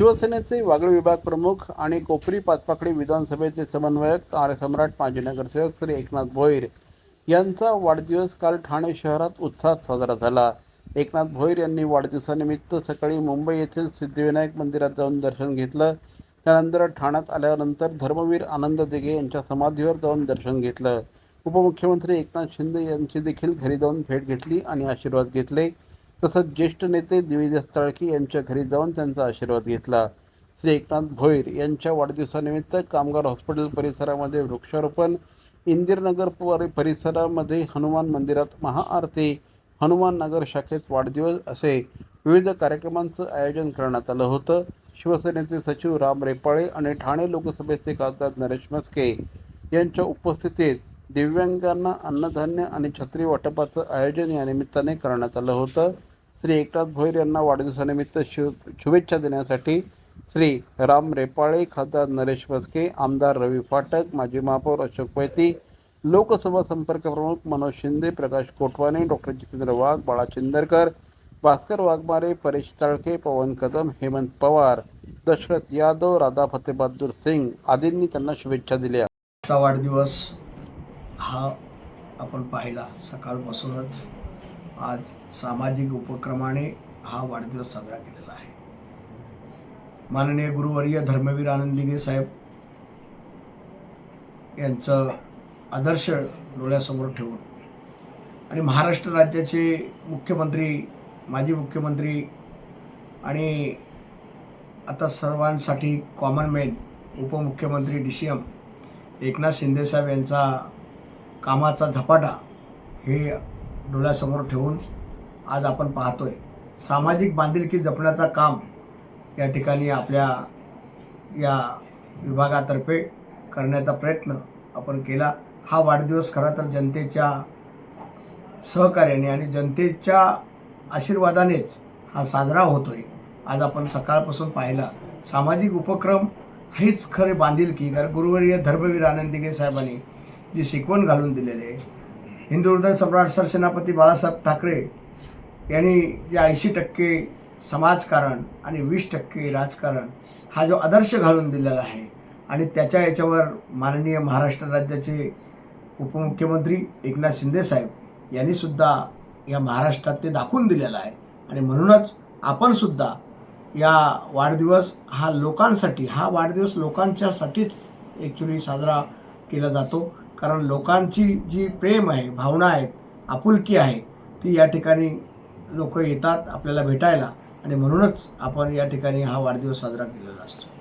शिवसेनेचे वागळे विभाग प्रमुख आणि कोपरी पाचपाकडी विधानसभेचे समन्वयक आणि सम्राट माजी नगरसेवक श्री एकनाथ भोईर यांचा वाढदिवस काल ठाणे शहरात उत्साहात साजरा झाला. एकनाथ भोईर यांनी वाढदिवसानिमित्त सकाळी मुंबई येथील सिद्धिविनायक मंदिरात जाऊन दर्शन घेतलं. त्यानंतर ठाण्यात आल्यानंतर धर्मवीर आनंद दिघे यांच्या समाधीवर जाऊन दर्शन घेतलं. उपमुख्यमंत्री एकनाथ शिंदे यांची देखील घरी जाऊन भेट घेतली आणि आशीर्वाद घेतले. तसंच ज्येष्ठ नेते दिविजय तळकी यांच्या घरी जाऊन त्यांचा आशीर्वाद घेतला. श्री एकनाथ भोईर यांच्या वाढदिवसानिमित्त कामगार हॉस्पिटल परिसरामध्ये वृक्षारोपण इंदिरनगर परिसरामध्ये हनुमान मंदिरात महाआरती हनुमान नगर शाखेत वाढदिवस असे विविध कार्यक्रमांचं आयोजन करण्यात आलं होतं. शिवसेनेचे सचिव राम रेपाळे आणि ठाणे लोकसभेचे खासदार नरेश मस्के यांच्या उपस्थितीत दिव्यांगांना अन्नधान्य आणि छत्री वाटपाचं आयोजन या निमित्ताने करण्यात आलं होतं. श्री एकनाथ भोईर यांना वाढदिवसानिमित्त शु शुभेच्छा देण्यासाठी श्री राम रेपाळे खासदार नरेश मस्के आमदार रवी फाटक माजी महापौर अशोक पैती लोकसभा संपर्क प्रमुख मनोज शिंदे प्रकाश कोटवाने डॉक्टर जितेंद्र वाघ बाळा चिंदरकर भास्कर वाघमारे परेश ताळके पवन कदम हेमंत पवार दशरथ यादव राधा फतेबहादूर सिंग आदींनी त्यांना शुभेच्छा दिल्या. वाढदिवस हा आपण पाहिला सकाळपासूनच. आज सामाजिक उपक्रमाने हा वाढदिवस साजरा केलेला आहे. माननीय गुरुवर्य धर्मवीर आनंदिगे साहेब यांचं आदर्श डोळ्यासमोर ठेवून आणि महाराष्ट्र राज्याचे मुख्यमंत्री माजी मुख्यमंत्री आणि आता सर्वांसाठी कॉमन मेन उपमुख्यमंत्री डी सी एम एकनाथ शिंदेसाहेब यांचा कामाचा झपाटा हे डोळ्यासमोर ठेवून आज आपण पाहतोय सामाजिक बांधिलकी जपण्याचा काम या ठिकाणी आपल्या या विभागातर्फे करण्याचा प्रयत्न आपण केला. हा वाढदिवस खरा तर जनतेच्या सहकार्याने आणि जनतेच्या आशीर्वादानेच हा साजरा होतो आहे आज आपण सकाळपासून पाहिला सामाजिक उपक्रम हेच खरे बांधिलकी. कारण गुरुवर्य धर्मवीर आनंदिगे साहेबांनी जी शिकवण घालून दिलेली आहे हिंदू सम्राट सरसेनापती बाळासाहेब ठाकरे यांनी जे ऐंशी टक्के समाजकारण आणि वीस टक्के राजकारण हा जो आदर्श घालून दिलेला आहे आणि त्याच्या याच्यावर माननीय महाराष्ट्र राज्याचे उपमुख्यमंत्री एकनाथ शिंदेसाहेब यांनीसुद्धा या महाराष्ट्रात ते दाखवून दिलेलं आहे. आणि म्हणूनच आपणसुद्धा या वाढदिवस हा लोकांसाठी हा वाढदिवस लोकांच्यासाठीच ॲक्च्युली साजरा केला जातो. कारण लोकांची जी प्रेम आहे भावना आहेत आपुलकी आहे ती या ठिकाणी लोक येतात आपल्याला भेटायला. आणि म्हणूनच आपण या ठिकाणी हा वाढदिवस साजरा केलेला असतो.